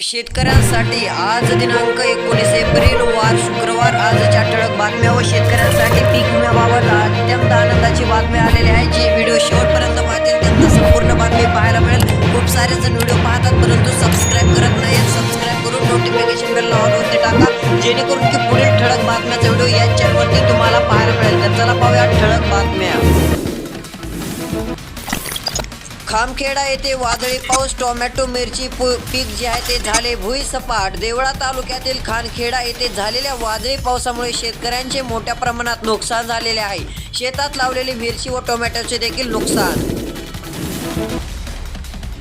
शेतकऱ्यांसाठी आज दिनांक एकोणीस एप्रिल वार शुक्रवार. आजच्या ठळक बातम्या व शेतकऱ्यांसाठी पीक विम्याबाबत अत्यंत आनंदाची बातमी आलेली आहे जी व्हिडिओ शेवटपर्यंत पाहतील त्यांना संपूर्ण बातमी पाहायला मिळेल. खूप सारे जण व्हिडिओ पाहतात परंतु सबस्क्राईब करत खामखेडा येथे वादळी पाऊस टोमॅटो मिरची पु- पीक जे आहे ते झाले भुईसपाट. देवळा तालुक्यातील खानखेडा येथे झालेल्या वादळी पावसामुळे शेतकऱ्यांचे मोठ्या प्रमाणात नुकसान झालेले आहे. शेतात लावलेली मिरची व टोमॅटोचे देखील नुकसान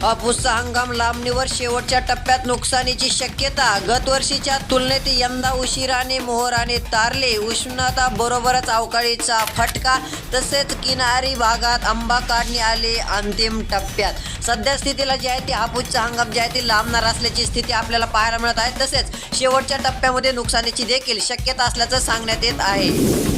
हापूसचा हंगाम लांबणीवर शेवटच्या टप्प्यात नुकसानीची शक्यता. गतवर्षीच्या तुलनेत यंदा उशिराने मोहराने तारले. उष्णता बरोबरच अवकाळीचा फटका तसेच किनारी भागात आंबा काढणे आले अंतिम टप्प्यात. सध्या स्थितीला जे आहे ते हापूसचा हंगाम जे आहे ते लांबणार असल्याची स्थिती आपल्याला पाहायला मिळत आहे. तसेच शेवटच्या टप्प्यामध्ये नुकसानीची देखील शक्यता असल्याचं सांगण्यात येत आहे.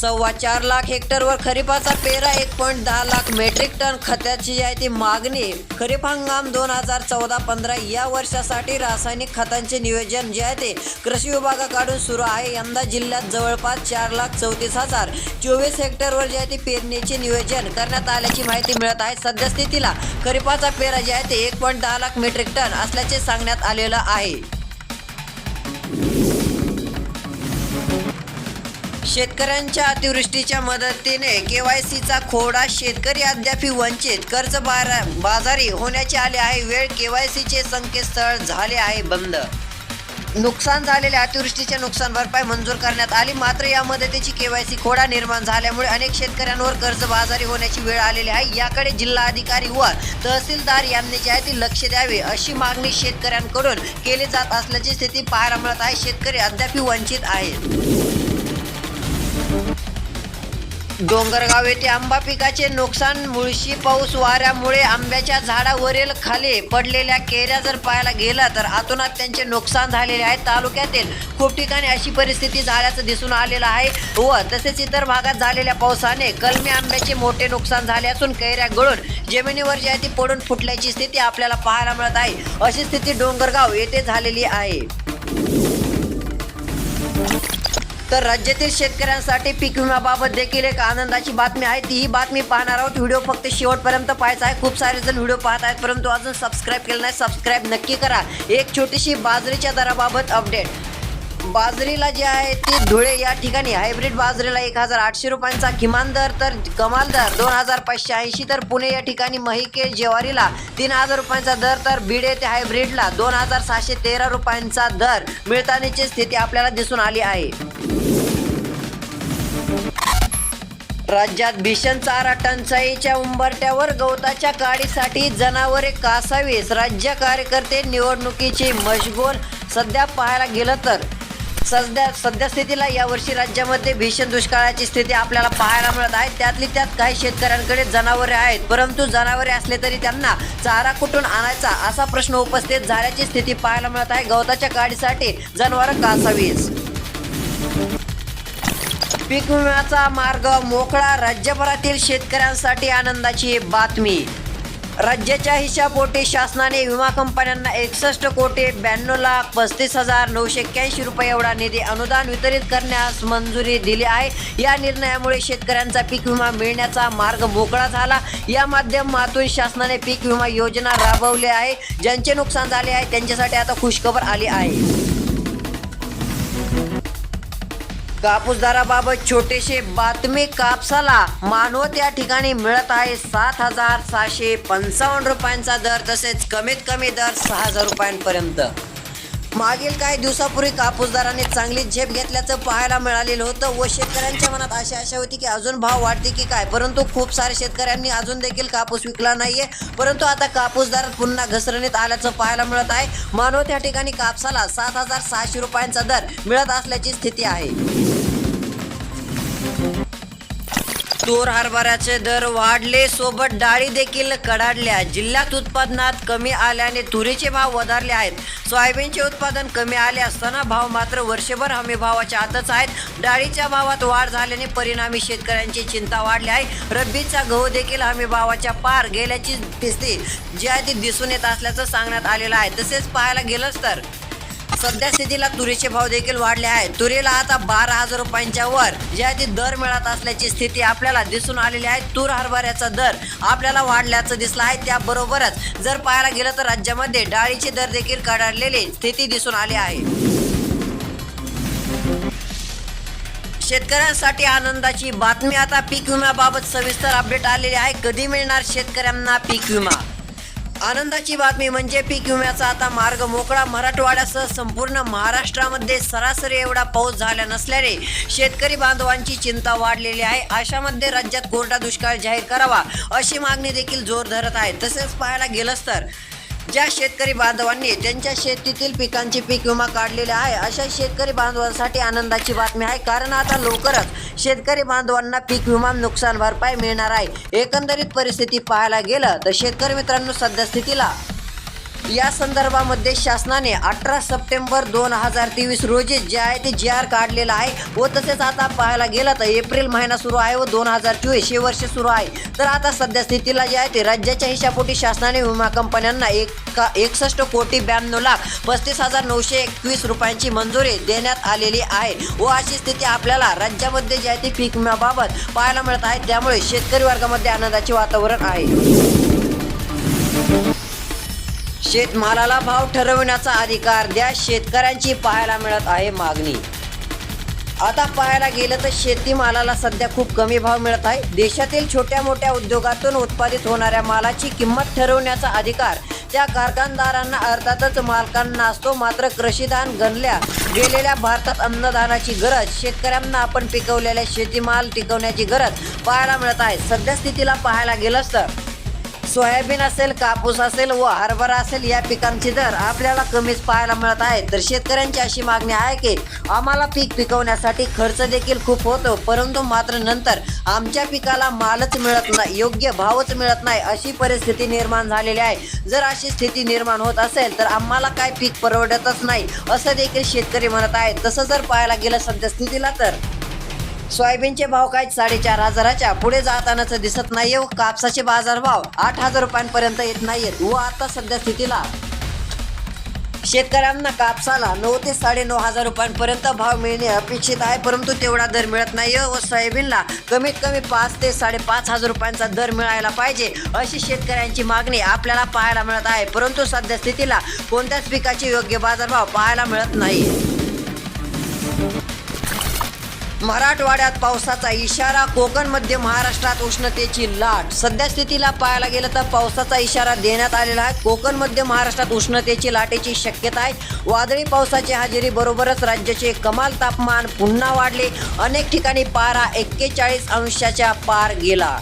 सव्वा चार लाख हेक्टरवर खरीपाचा पेरा एक पॉईंट दहा लाख मेट्रिक टन खताची जी आहे ती मागणी. खरीप हंगाम दोन हजार चौदा पंधरा या वर्षासाठी रासायनिक खतांचे नियोजन जे आहे ते कृषी विभागाकडून सुरू आहे. यंदा जिल्ह्यात जवळपास चार लाख चौतीस हजार चोवीस हेक्टरवर जे आहे ते पेरणीचे नियोजन करण्यात आल्याची माहिती मिळत आहे. सद्यस्थितीला खरीपाचा पेरा जे आहे ते एक पॉईंट दहा लाख मेट्रिक टन असल्याचे सांगण्यात आलेलं आहे. शेतकऱ्यांच्या अतिवृष्टीच्या मदतीने केवायसीचा खोडा शेतकरी अद्याप वंचित. कर्ज बारा बाजारी होण्याचे आले आहे. वेळ केवायसीचे संकेतस्थळ झाले आहे बंद. नुकसान झालेल्या अतिवृष्टीच्या नुकसान भरपाई मंजूर करण्यात आली. मात्र या मदतीची केवायसी खोडा निर्माण झाल्यामुळे अनेक शेतकऱ्यांवर कर्जबाजारी होण्याची वेळ आलेली आहे. याकडे जिल्हा अधिकारी व तहसीलदार यांनी जे आहे ती लक्ष द्यावे अशी मागणी शेतकऱ्यांकडून केली जात असल्याची स्थिती पाहायला मिळत आहे. शेतकरी अद्याप वंचित आहेत. डोंगरगाव येथे आंबा पिकाचे नुकसान मुळशी पाऊस वाऱ्यामुळे आंब्याच्या झाडावरील खाली पडलेल्या केऱ्या जर पाहायला गेला तर आतोनात त्यांचे नुकसान झालेले आहे. तालुक्यातील खूप ठिकाणी अशी परिस्थिती झाल्याचं दिसून आलेलं आहे व तसेच इतर भागात झालेल्या पावसाने कलमी आंब्याचे मोठे नुकसान झाले असून कैऱ्या गळून जमिनीवर जी आहे ती पडून फुटल्याची स्थिती आपल्याला पाहायला मिळत आहे. अशी स्थिती डोंगरगाव येथे झालेली आहे. तर राज्यातील शेतकऱ्यांसाठी पीक विम्याबाबत देखील एक आनंदाची बातमी आहे. तीही बातमी पाहणार आहोत. व्हिडिओ फक्त शेवटपर्यंत पाहायचा आहे. खूप सारे जण व्हिडिओ पाहत आहेत परंतु अजून सबस्क्राईब केलं नाही. सबस्क्राईब नक्की करा. एक छोटीशी बाजरीच्या दराबाबत अपडेट बाजरीला जे आहे ती धुळे या ठिकाणी हायब्रिड बाजरीला एक हजार आठशे रुपयांचा किमान दर तर कमाल दर दोन हजार पाचशे ऐंशी तर पुणे या ठिकाणी महिके जेवारीला तीन हजार रुपयांचा दर तर बीड येथे हायब्रिडला दोन हजार सहाशे तेरा रुपयांचा दर. मिळतानाची स्थिती आपल्याला दिसून आली आहे. राज्यात भीषण चारा टंचाईच्या उंबरट्यावर गवताच्या काडीसाठी जनावरे कासावीस. राज्य कार्यकर्ते निवडणुकीची मशगोल सध्या पाहायला गेलं तर. सध्या सध्या स्थितीला यावर्षी राज्यामध्ये भीषण दुष्काळाची स्थिती आपल्याला पाहायला मिळत आहे. त्यातली त्यात काही शेतकऱ्यांकडे जनावरे आहेत. परंतु जनावरे असले तरी त्यांना चारा कुठून आणायचा असा प्रश्न उपस्थित झाल्याची स्थिती पाहायला मिळत आहे. गवताच्या गाडीसाठी जनावरं कासावीस. पीक विम्याचा मार्ग मोकळा राज्यभरातील शेतकऱ्यांसाठी आनंदाची बातमी. राज्याच्या हिशापोटी शासनाने विमा कंपन्यांना एकसष्ट कोटी ब्याण्णव लाख पस्तीस हजार नऊशे एक्क्याऐंशी रुपये एवढा निधी अनुदान वितरित करण्यास मंजुरी दिली आहे. या निर्णयामुळे शेतकऱ्यांचा पीक विमा मिळण्याचा मार्ग मोकळा झाला. या माध्यमातून शासनाने पीक विमा योजना राबवली आहे. ज्यांचे नुकसान झाले आहे त्यांच्यासाठी आता खुशखबर आली आहे. कापूस दराबाबत छोटेसे बातमी कापसाला मानवत या ठिकाणी मिळत आहे सात हजार सहाशे पंचावन्न रुपयांचा दर तसेच कमीत कमी दर सहा हजार रुपयांपर्यंत. मागील काही दिवसापूर्वी कापूस दराने चांगली झेप घेतल्याचं पाहायला मिळालेलं होतं व शेतकऱ्यांच्या मनात अशी आशा होती की अजून भाव वाढते की काय. परंतु खूप साऱ्या शेतकऱ्यांनी अजून देखील कापूस विकला नाहीये. परंतु आता कापूस दरात पुन्हा घसरणीत आल्याचं पाहायला मिळत आहे. मानव त्या ठिकाणी कापसाला सात हजार सहाशे रुपयांचा दर मिळत असल्याची स्थिती आहे. तूर हरभऱ्याचे दर वाढले सोबत डाळी देखील कडाडल्या. जिल्ह्यात उत्पादनात कमी आल्याने तुरीचे भाव वधारले आहेत. सोयाबीनचे उत्पादन कमी आले असताना भाव मात्र वर्षभर हमी भावाच्या आतच आहेत. डाळीच्या भावात वाढ झाल्याने परिणामी शेतकऱ्यांची चिंता वाढली आहे. रब्बीचा गहू देखील हमी भावाच्या पार गेल्याची दिसते. जी आहे ती दिसून येत असल्याचं सांगण्यात आलेलं आहे. तसेच पाहायला गेलंच तर सध्या स्थितीला तुरीचे भाव देखील वाढले आहेत. तुरीला आता बारा हजार रुपयांच्या वर. ज्या दर मिळत असल्याची स्थिती आपल्याला दिसून आलेली आहे. तूर हरभऱ्याचा दर आपल्याला वाढल्याचं दिसलं आहे. त्याबरोबरच जर पाहायला गेलं तर राज्यामध्ये डाळीचे दर देखील कडाडलेली स्थिती दिसून आली आहे. शेतकऱ्यांसाठी आनंदाची बातमी. आता पीक विम्याबाबत सविस्तर अपडेट आलेली आहे. कधी मिळणार शेतकऱ्यांना पीक विमा? आनंदाची बातमी म्हणजे पीक विम्याचा आता मार्ग मोकळा. मराठवाड्यासह संपूर्ण महाराष्ट्रामध्ये सरासरी एवढा पाऊस झाला नसल्याने शेतकरी बांधवांची चिंता वाढलेली आहे. अशामध्ये राज्यात कोरडा दुष्काळ जाहीर करावा अशी मागणी देखील जोर धरत आहे. तसेच पाहायला गेलंच तर ज्या शेतकरी बांधवांनी त्यांच्या शेतीतील पिकांची पीक विमा काढलेला आहे अशा शेतकरी बांधवांसाठी आनंदाची बातमी आहे. कारण आता लवकरच शेतकरी बांधवांना पीक विमा नुकसान भरपाई मिळणार आहे. एकंदरीत परिस्थिती पाहायला गेलं तर शेतकरी मित्रांनो सध्या स्थितीला या संदर्भामध्ये शासनाने अठरा सप्टेंबर दोन हजार तेवीस रोजी जे आहे ते जी आर काढलेला आहे व तसेच आता पाहायला गेलं तर एप्रिल महिना सुरू आहे व दोन हजार चोवीस हे वर्ष सुरू आहे. तर आता सध्या स्थितीला जे आहे ते राज्याच्या हिशापोटी शासनाने विमा कंपन्यांना एक एकसष्ट कोटी ब्याण्णव लाख पस्तीस हजार नऊशे एकवीस रुपयांची मंजुरी देण्यात आलेली आहे व अशी स्थिती आपल्याला राज्यामध्ये जे आहे ते पीक विम्याबाबत पाहायला मिळत आहे. त्यामुळे शेतकरी वर्गामध्ये आनंदाचे वातावरण आहे. शेतमालाला भाव ठरविण्याचा अधिकार द्या शेतकऱ्यांची पाहायला मिळत आहे मागणी. आता पाहायला गेलं तर शेतीमालाला सध्या खूप कमी भाव मिळत आहे. देशातील छोट्या मोठ्या उद्योगातून उत्पादित होणाऱ्या मालाची किंमत ठरवण्याचा अधिकार त्या कारखानदारांना अर्थातच मालकांना असतो. मात्र कृषीदान गणल्या गेलेल्या भारतात अन्नदानाची गरज शेतकऱ्यांना आपण पिकवलेल्या शेतीमाल टिकवण्याची गरज पाहायला मिळत आहे. सध्या स्थितीला पाहायला गेलंच तर सोयाबीन असेल कापूस असेल व हरभरा असेल या पिकांचे दर आपल्याला कमीच पाहायला मिळत आहे तर शेतकऱ्यांची अशी मागणी आहे की आम्हाला पीक पिकवण्यासाठी खर्च देखील खूप होतो परंतु मात्र नंतर आमच्या पिकाला मालच मिळत नाही योग्य भावच मिळत नाही अशी परिस्थिती निर्माण झालेली आहे. जर अशी स्थिती निर्माण होत असेल तर आम्हाला काय पीक परवडतच नाही असं देखील शेतकरी म्हणत आहेत. तसं जर पाहायला गेलं सध्या स्थितीला तर सोयाबीनचे भाव काय? साडेचार हजाराच्या. पुढे जातानाच दिसत नाहीये हो. कापसाचे बाजार भाव आठ हजार रुपयांपर्यंत येत नाहीयेत. व आता सध्या स्थितीला शेतकऱ्यांना कापसाला नऊ ते साडे नऊ हजार रुपयांपर्यंत भाव मिळणे अपेक्षित आहे. परंतु तेवढा दर मिळत नाही व सोयाबीनला कमीत कमी पाच ते साडेपाच हजार रुपयांचा दर मिळायला पाहिजे अशी शेतकऱ्यांची मागणी आपल्याला पाहायला मिळत आहे. परंतु सध्या स्थितीला कोणत्याच पिकाचे योग्य बाजारभाव पाहायला मिळत नाही मराठवाड्यात पावसाचा इशारा कोकण मध्य महाराष्ट्रात उष्णतेची लाट. सध्या स्थितीला पाहायला गेलं तर पावसाचा इशारा देण्यात आलेला आहे. कोकण मध्य महाराष्ट्रात उष्णतेची लाटेची शक्यता आहे. वादळी पावसाची हजेरी बरोबरच राज्याचे कमाल तापमान पुन्हा वाढले. अनेक ठिकाणी पारा एक्केचाळीस अंशाच्या पार गेला.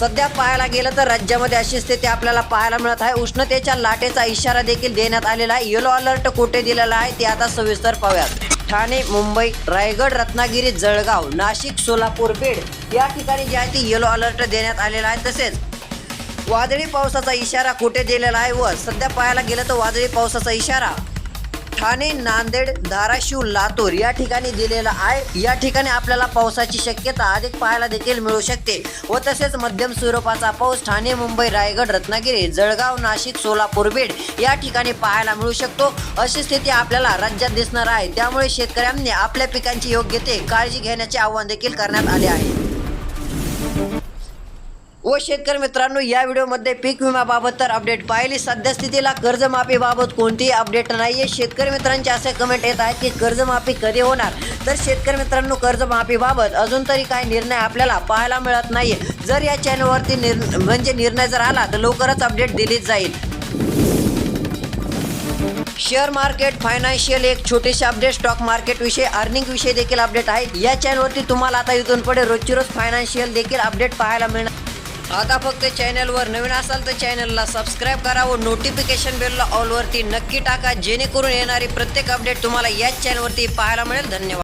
सध्या पाहायला गेलं तर राज्यामध्ये अशी स्थिती आपल्याला पाहायला मिळत आहे. उष्णतेच्या लाटेचा इशारा देखील देण्यात आलेला आहे. येलो अलर्ट कुठे दिलेला आहे ते आता सविस्तर पाहूयात. ठाणे मुंबई रायगड रत्नागिरी जळगाव नाशिक सोलापूर बीड या ठिकाणी जे आहे ते येलो अलर्ट देण्यात आलेला आहे. तसेच वादळी पावसाचा इशारा कुठे दिलेला आहे व सध्या पाहायला गेलं तर वादळी पावसाचा इशारा ठाणे नांदेड धाराशिव लातूर या ठिकाणी दिलेला आहे. या ठिकाणी आपल्याला पावसाची शक्यता अधिक पाहायला देखील मिळू शकते. व तसेच मध्यम स्वरूपाचा पाऊस ठाणे मुंबई रायगड रत्नागिरी जळगाव नाशिक सोलापूर बीड या ठिकाणी पाहायला मिळू शकतो. अशी स्थिती आपल्याला राज्यात दिसणार आहे. त्यामुळे शेतकऱ्यांनी आपल्या पिकांची योग्य ते काळजी घेण्याचे आवाहन देखील करण्यात आले आहे. व शेतकरी मित्रांनो या व्हिडिओमध्ये पीक विम्याबाबत तर अपडेट पाहिली. सद्यस्थितीला कर्जमाफीबाबत कोणतीही अपडेट नाही आहे शेतकरी मित्रांचे असे कमेंट येत आहेत की कर्जमाफी कधी होणार? तर शेतकरी मित्रांनो कर्जमाफीबाबत अजून तरी काही निर्णय आपल्याला पाहायला मिळत नाही जर या चॅनलवरती निर् म्हणजे निर्णय जर आला तर लवकरच अपडेट दिलीच जाईल. शेअर मार्केट फायनान्शियल एक छोटेसे अपडेट स्टॉक मार्केट विषयी अर्निंग विषयी देखील अपडेट आहेत. या चॅनलवरती तुम्हाला आता इथून पुढे रोजची रोज फायनान्शियल देखील अपडेट पाहायला मिळणार. आता फक्त चॅनलवर नवीन असाल तर चॅनलला सबस्क्राईब करा व नोटिफिकेशन बेलला ऑलवरती नक्की टाका जेणेकरून येणारी प्रत्येक अपडेट तुम्हाला याच चॅनलवरती पाहायला मिळेल. धन्यवाद.